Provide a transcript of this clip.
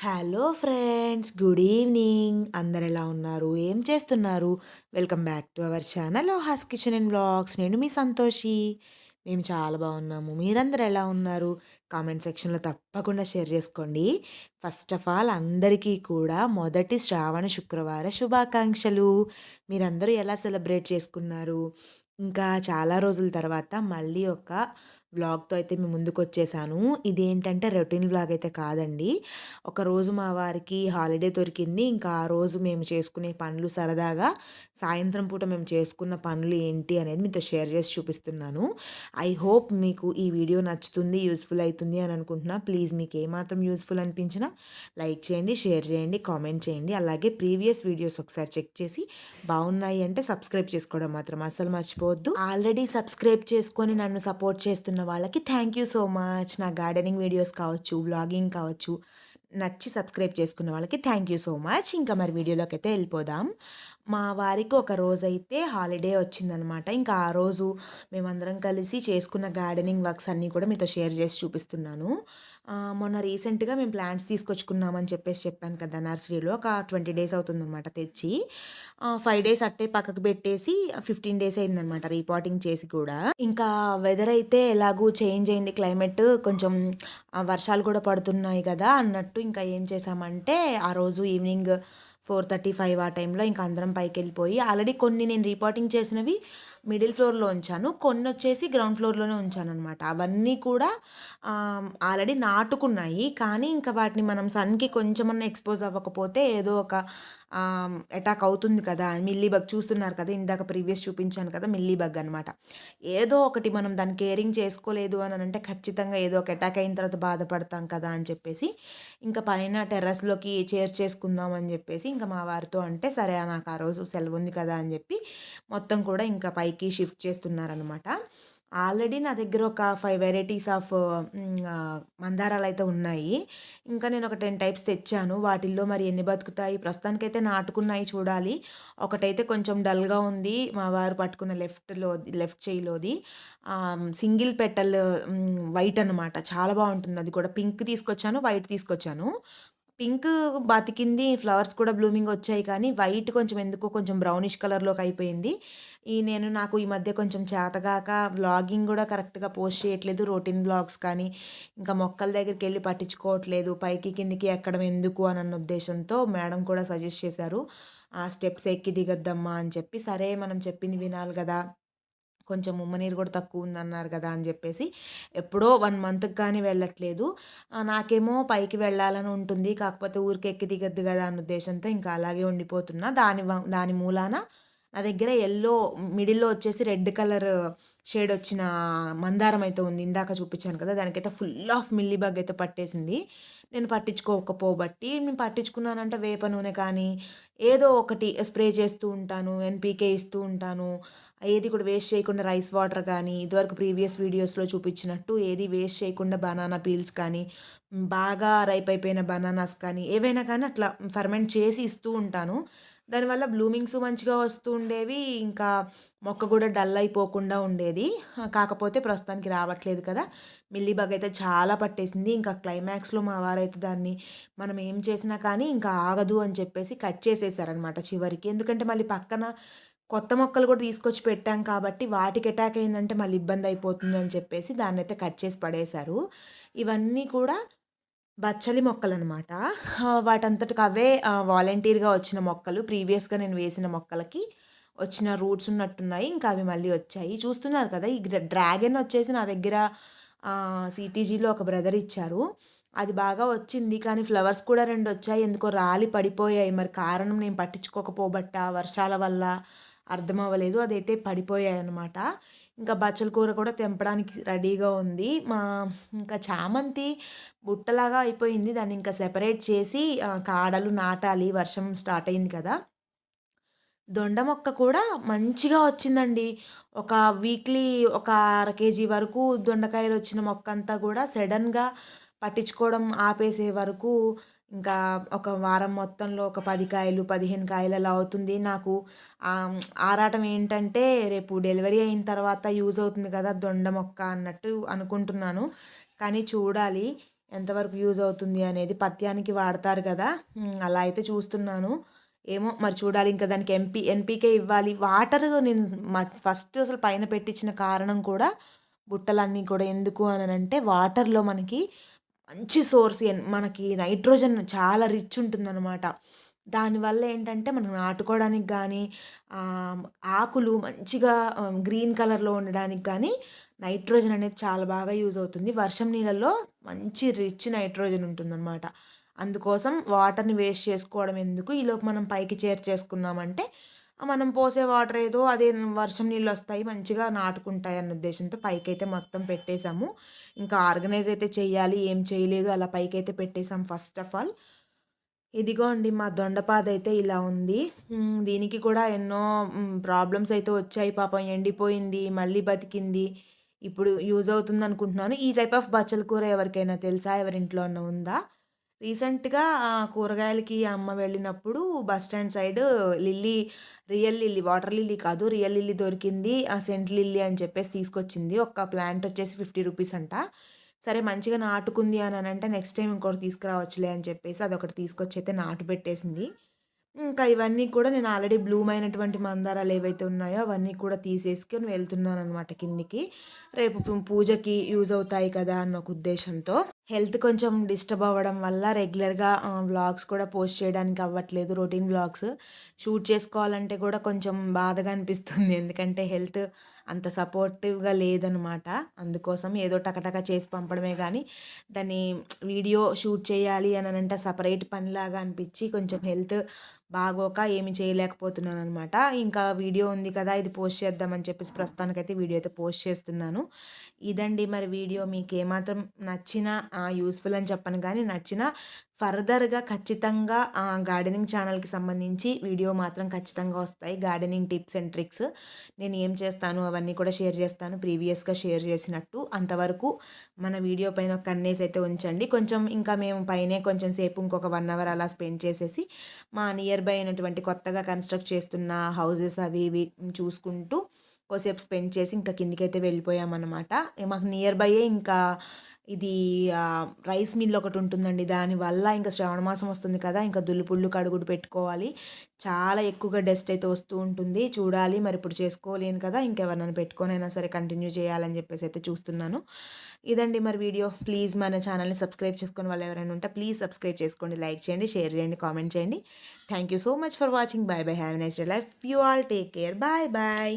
Hello friends good evening. అందరు ఎలా ఉన్నారు? ఏం చేస్తున్నారు? Welcome back to our channel has kitchen and blogs. నేను మీ సంతోషి. మేము చాలా బాగున్నాము. మీరందరు ఎలా ఉన్నారు? కామెంట్ సెక్షన్లో తప్పకుండా షేర్ చేసుకోండి. ఫస్ట్ ఆఫ్ ఆల్ అందరికీ కూడా మొదటి శ్రావణ శుక్రవార శుభాకాంక్షలు. మీరందరూ ఎలా సెలబ్రేట్ చేసుకున్నారు? ఇంకా చాలా రోజుల తర్వాత మళ్ళీ ఒక వ్లాగ్‌తో అయితే మీ ముందుకొచ్చేసాను. ఇదేంటంటే రొటీన్ వ్లాగ్ అయితే కాదండి. ఒకరోజు మా వారికి హాలిడే దొరికింది. ఇంకా ఆ రోజు మేము చేసుకునే పనులు సరదాగా సాయంత్రం పూట మేము చేసుకున్న పనులు ఏంటి అనేది మీతో షేర్ చేసి చూపిస్తున్నాను. ఐ హోప్ మీకు ఈ వీడియో నచ్చుతుంది, యూస్ఫుల్ అవుతుంది అని అనుకుంటున్నా. ప్లీజ్ మీకు ఏమాత్రం యూస్ఫుల్ అనిపించినా లైక్ చేయండి, షేర్ చేయండి, కామెంట్ చేయండి. అలాగే ప్రీవియస్ వీడియోస్ ఒకసారి చెక్ చేసి బాగున్నాయి అంటే సబ్స్క్రైబ్ చేసుకోవడం మాత్రం అసలు మర్చిపోవద్దు. ఆల్రెడీ సబ్స్క్రైబ్ చేసుకొని నన్ను సపోర్ట్ చేస్తున్న వాళ్ళకి థ్యాంక్ యూ సో మచ్. నా గార్డెనింగ్ వీడియోస్ కావచ్చు, వ్లాగింగ్ కావచ్చు, నచ్చి సబ్స్క్రైబ్ చేసుకున్న వాళ్ళకి థ్యాంక్ యూ సో మచ్. ఇంకా మరి వీడియోలోకి అయితే వెళ్ళిపోదాం. మా వారికి ఒక రోజైతే హాలిడే వచ్చిందనమాట. ఇంకా ఆ రోజు మేమందరం కలిసి చేసుకున్న గార్డెనింగ్ వర్క్స్ అన్నీ కూడా మీతో షేర్ చేసి చూపిస్తున్నాను. మొన్న రీసెంట్‌గా మేము ప్లాంట్స్ తీసుకొచ్చుకున్నామని చెప్పేసి చెప్పాను కదా! నర్సరీలో ఒక 20 డేస్ అవుతుందన్నమాట తెచ్చి. ఫైవ్ డేస్ అట్టే పక్కకు పెట్టేసి 15 డేస్ అయిందనమాట రీపాటింగ్ చేసి కూడా. ఇంకా వెదర్ అయితే ఎలాగూ చేంజ్ అయింది క్లైమేట్ కొంచెం వర్షాలు కూడా పడుతున్నాయి కదా! అన్నట్టు ఇంకా ఏం చేశామంటే ఆ రోజు ఈవినింగ్ 4:35 ఆ టైంలో ఇంకా అందరం పైకెళ్ళిపోయి ఆల్రెడీ కొన్ని నేను రిపోర్టింగ్ చేసినవి మిడిల్ ఫ్లోర్‌లో ఉంచాను. కొన్ని వచ్చేసి గ్రౌండ్ ఫ్లోర్‌లోనే ఉంచాననమాట. అవన్నీ కూడా ఆల్రెడీ నాటుకున్నాయి. కానీ ఇంకా వాటిని మనం సన్‌కి కొంచెమన్నా ఎక్స్‌పోజ్ అవ్వకపోతే ఏదో ఒక అటాక్ అవుతుంది కదా! మిల్లీ బగ్ చూస్తున్నారు కదా! ఇందాక ప్రీవియస్ చూపించాను కదా! మిల్లీ బగ్ అనమాట. ఏదో ఒకటి మనం దాన్ని కేరింగ్ చేసుకోలేదు అని అంటే ఖచ్చితంగా ఏదో ఒక అటాక్ అయిన తర్వాత బాధపడతాం కదా! అని చెప్పేసి ఇంకా పైన టెర్రస్‌లోకి చేర్చేసుకుందాం అని చెప్పేసి ఇంకా మా వారితో అంటే సరే నాకు ఆ రోజు సెలవు ఉంది కదా! అని చెప్పి మొత్తం కూడా ఇంకా పైకి షిఫ్ట్ చేస్తున్నారనమాట. ఆల్రెడీ నా దగ్గర ఒక ఫైవ్ వెరైటీస్ ఆఫ్ మందారాలు అయితే ఉన్నాయి. ఇంకా నేను ఒక 10 టైప్స్ తెచ్చాను. వాటిల్లో మరి ఎన్ని బతుకుతాయి ప్రస్తుతానికైతే నాటుకున్నాయి చూడాలి. ఒకటైతే కొంచెం డల్‌గా ఉంది. మా వారు పట్టుకున్న లెఫ్ట్‌లో లెఫ్ట్ చెయ్యిలోది. సింగిల్ పెటల్ వైట్ అనమాట. చాలా బాగుంటుంది అది కూడా. పింక్ తీసుకొచ్చాను, వైట్ తీసుకొచ్చాను. పింక్ బతికింది. ఫ్లవర్స్ కూడా బ్లూమింగ్ వచ్చాయి కానీ వైట్ కొంచెం ఎందుకో కొంచెం బ్రౌనిష్ కలర్‌లోకి అయిపోయింది. ఈ నేను నాకు ఈ మధ్య కొంచెం చేతగాక వ్లాగింగ్ కూడా కరెక్ట్‌గా పోస్ట్ చేయట్లేదు. రొటీన్ బ్లాగ్స్ కానీ ఇంకా మొక్కల దగ్గరికి వెళ్ళి పట్టించుకోవట్లేదు. పైకి కిందకి ఎక్కడం ఎందుకు అని అన్న ఉద్దేశంతో మేడం కూడా సజెస్ట్ చేశారు. ఆ స్టెప్స్ ఎక్కి దిగద్దమ్మా అని చెప్పి. సరే మనం చెప్పింది వినాలి కదా కొంచెం ఉమ్మ నీరు కూడా తక్కువుందన్నారు కదా అని చెప్పేసి ఎప్పుడో వన్ మంత్‌కి కానీ వెళ్ళట్లేదు. నాకేమో పైకి వెళ్ళాలని ఉంటుంది. కాకపోతే ఊరికి ఎక్కి దిగద్దు కదా అన్న ఉద్దేశంతో ఇంకా అలాగే ఉండిపోతున్నా. దాని దాని మూలాన నా దగ్గర ఎల్లో మిడిల్‌లో వచ్చేసి రెడ్ కలర్ షేడ్ వచ్చిన మందారం అయితే ఉంది. ఇందాక చూపించాను కదా! దానికైతే ఫుల్ ఆఫ్ మిల్లీ బగ్ అయితే పట్టేసింది. నేను పట్టించుకోకపోబట్టి నేను పట్టించుకున్నానంటే వేప నూనె కానీ ఏదో ఒకటి స్ప్రే చేస్తూ ఉంటాను. ఎన్‌పీకే ఇస్తూ ఉంటాను. ఏది కూడా వేస్ట్ చేయకుండా రైస్ వాటర్ కానీ ఇదివరకు ప్రీవియస్ వీడియోస్‌లో చూపించినట్టు ఏది వేస్ట్ చేయకుండా బనానా పీల్స్ కానీ బాగా రైప్ అయిపోయిన బనానాస్ కానీ ఏవైనా కానీ అట్లా ఫర్మెంట్ చేసి ఇస్తూ ఉంటాను. దానివల్ల బ్లూమింగ్స్ మంచిగా వస్తూ ఉండేవి. ఇంకా మొక్క కూడా డల్ అయిపోకుండా ఉండేది. కాకపోతే ప్రస్తుతానికి రావట్లేదు కదా! మిల్లీ బగ్ అయితే చాలా పట్టేసింది. ఇంకా క్లైమాక్స్‌లో మా వారైతే దాన్ని మనం ఏం చేసినా కానీ ఇంకా ఆగదు అని చెప్పేసి కట్ చేసేసారనమాట చివరికి. ఎందుకంటే మళ్ళీ పక్కన కొత్త మొక్కలు కూడా తీసుకొచ్చి పెట్టాం కాబట్టి వాటికి అటాక్ అయిందంటే మళ్ళీ ఇబ్బంది అయిపోతుంది అని చెప్పేసి దాన్నైతే కట్ చేసి పడేశారు. ఇవన్నీ కూడా బచ్చలి మొక్కలనమాట. అనమాట వాటంతటికి అవే వాలంటీర్‌గా వచ్చిన మొక్కలు. ప్రీవియస్‌గా నేను వేసిన మొక్కలకి వచ్చిన రూట్స్ ఉన్నట్టున్నాయి. ఇంకా అవి మళ్ళీ వచ్చాయి. చూస్తున్నారు కదా! ఈ డ్రాగన్ వచ్చేసి నా దగ్గర సిటీజీలో ఒక బ్రదర్ ఇచ్చారు. అది బాగా వచ్చింది. కానీ ఫ్లవర్స్ కూడా రెండు వచ్చాయి. ఎందుకో రాలి పడిపోయాయి. మరి కారణం నేను పట్టించుకోకపోబట్ట వర్షాల వల్ల అర్థం అవ్వలేదు. అదైతే పడిపోయాయన్నమాట. ఇంకా బచ్చల కూర కూడా తెంపడానికి రెడీగా ఉంది. మా ఇంకా చామంతి బుట్టలాగా అయిపోయింది. దాన్ని ఇంకా సెపరేట్ చేసి కాడలు నాటాలి. వర్షం స్టార్ట్ అయింది కదా! దొండ మొక్క కూడా మంచిగా వచ్చిందండి. ఒక వీక్లీ ఒక అర కేజీ వరకు దొండకాయలు వచ్చిన మొక్క అంతా కూడా సడన్గా పట్టించుకోవడం ఆపేసే వరకు ఇంకా ఒక వారం మొత్తంలో ఒక పది కాయలు, 15 కాయలు అలా అవుతుంది. నాకు ఆరాటం ఏంటంటే రేపు డెలివరీ అయిన తర్వాత యూజ్ అవుతుంది కదా! దొండ మొక్క అన్నట్టు అనుకుంటున్నాను. కానీ చూడాలి. ఎంతవరకు యూజ్ అవుతుంది అనేది పత్యానికి వాడతారు కదా అలా అయితే చూస్తున్నాను ఏమో మరి చూడాలి ఇంకా దానికి ఎంపీ ఎన్పీకే ఇవ్వాలి వాటర్ నేను ఫస్ట్ అసలు పైన పెట్టించిన కారణం కూడా బుట్టలన్నీ కూడా ఎందుకు అని అంటే వాటర్లో మనకి మంచి సోర్స్ మనకి నైట్రోజన్ చాలా రిచ్ ఉంటుందన్నమాట. దానివల్ల ఏంటంటే మనం నాటుకోవడానికి కానీ ఆకులు మంచిగా గ్రీన్ కలర్లో ఉండడానికి కానీ నైట్రోజన్ అనేది చాలా బాగా యూజ్ అవుతుంది. వర్షం నీళ్ళల్లో మంచి రిచ్ నైట్రోజన్ ఉంటుందన్నమాట. అందుకోసం వాటర్ని వేస్ట్ చేసుకోవడం ఎందుకు? ఈలోపు మనం పైకి చేర్చేసుకున్నామంటే మనం పోసే వాటర్ ఏదో అదే వర్షం నీళ్ళు వస్తాయి మంచిగా నాటుకుంటాయి అన్న ఉద్దేశంతో పైకైతే మొత్తం పెట్టేశాము. ఇంకా ఆర్గనైజ్ అయితే చేయాలి ఏం చేయలేదు అలా పైకైతే పెట్టేశాం ఫస్ట్ ఆఫ్ ఆల్. ఇదిగో అండి మా దొండపాద అయితే ఇలా ఉంది. దీనికి కూడా ఎన్నో ప్రాబ్లమ్స్ అయితే వచ్చాయి. పాపం ఎండిపోయింది మళ్ళీ బతికింది. ఇప్పుడు యూజ్ అవుతుంది అనుకుంటున్నాను ఈ టైప్ ఆఫ్ బచ్చల కూర ఎవరికైనా తెలుసా? ఎవరింట్లో ఉందా? రీసెంట్గా ఆ, కూరగాయలకి అమ్మ వెళ్ళినప్పుడు bus stand side lily real lily water lily కాదు రియల్ లిల్లీ దొరికింది ఆ సెంట్ లిల్లీ అని చెప్పేసి తీసుకొచ్చింది. ఒక ప్లాంట్ వచ్చేసి ఫిఫ్టీ రూపీస్ అంట. సరే మంచిగా నాటుకుంది అని అంటే నెక్స్ట్ టైం ఇంకోటి తీసుకురావచ్చులే అని చెప్పేసి అదొకటి తీసుకొచ్చి అయితే నాటు పెట్టేసింది. ఇంకా ఇవన్నీ కూడా నేను ఆల్రెడీ బ్లూమ్ అయినటువంటి మందారాలు ఏవైతే ఉన్నాయో అవన్నీ కూడా తీసేసుకొని వెళ్తున్నాను అనమాట కిందికి. రేపు పూజకి యూజ్ అవుతాయి కదా అన్న ఒక ఉద్దేశంతో. హెల్త్ కొంచెం డిస్టర్బ్ అవ్వడం వల్ల రెగ్యులర్గా వ్లాగ్స్ కూడా పోస్ట్ చేయడానికి అవ్వట్లేదు రొటీన్ వ్లాగ్స్. షూట్ చేసుకోవాలంటే కూడా కొంచెం బాధగా అనిపిస్తుంది. ఎందుకంటే హెల్త్ అంత సపోర్టివ్గా లేదనమాట. అందుకోసం ఏదో టకటక చేసి పంపడమే కానీ దాన్ని వీడియో షూట్ చేయాలి అని అంటే సపరేట్ పనిలాగా అనిపించి కొంచెం హెల్త్ బాగోక ఏమి చేయలేకపోతున్నాను అనమాట ఇంకా వీడియో ఉంది కదా ఇది పోస్ట్ చేద్దామని చెప్పేసి ప్రస్తుతానికైతే వీడియో అయితే పోస్ట్ చేస్తున్నాను. ఇదండి మరి వీడియో. మీకు ఏమాత్రం నచ్చినా యూస్ఫుల్ అని చెప్పను కానీ నచ్చినా ఫర్దర్గా ఖచ్చితంగా గార్డెనింగ్ ఛానల్కి సంబంధించి వీడియో మాత్రం ఖచ్చితంగా వస్తాయి. Gardening tips and tricks. నేను ఏం చేస్తాను అవన్నీ కూడా షేర్ చేస్తాను. ప్రీవియస్గా షేర్ చేసినట్టు. అంతవరకు మన వీడియో పైన ఒక కన్నేసి అయితే ఉంచండి. కొంచెం ఇంకా మేము పైనే కొంచెం సేపు ఇంకొక వన్ అవర్ అలా స్పెండ్ చేసేసి మా నియర్ బై అయినటువంటి కొత్తగా కన్స్ట్రక్ట్ చేస్తున్న హౌజెస్ అవి ఇవి చూసుకుంటూ కొద్దిసేపు స్పెండ్ చేసి ఇంకా కిందికైతే వెళ్ళిపోయామన్నమాట. మాకు నియర్ బైయే ఇంకా ఇది రైస్ మిల్ ఒకటి ఉంటుందండి. దానివల్ల ఇంకా శ్రావణ మాసం వస్తుంది కదా ఇంకా దుల్లుపుళ్ళు కడుగుడు పెట్టుకోవాలి. చాలా ఎక్కువగా డస్ట్ అయితే వస్తూ ఉంటుంది. చూడాలి మరి ఇప్పుడు చేసుకోలేను కదా ఇంకెవరినైనా పెట్టుకొని అయినా సరే కంటిన్యూ చేయాలని చెప్పేసి అయితే చూస్తున్నాను. ఇదండి మరి వీడియో. ప్లీజ్ మన ఛానల్ని సబ్స్క్రైబ్ చేసుకుని వాళ్ళు ఎవరైనా ఉంటే ప్లీజ్ సబ్స్క్రైబ్ చేసుకోండి లైక్ చేయండి షేర్ చేయండి కామెంట్ చేయండి. Thank you so much for watching bye bye have nice day love you all take care bye bye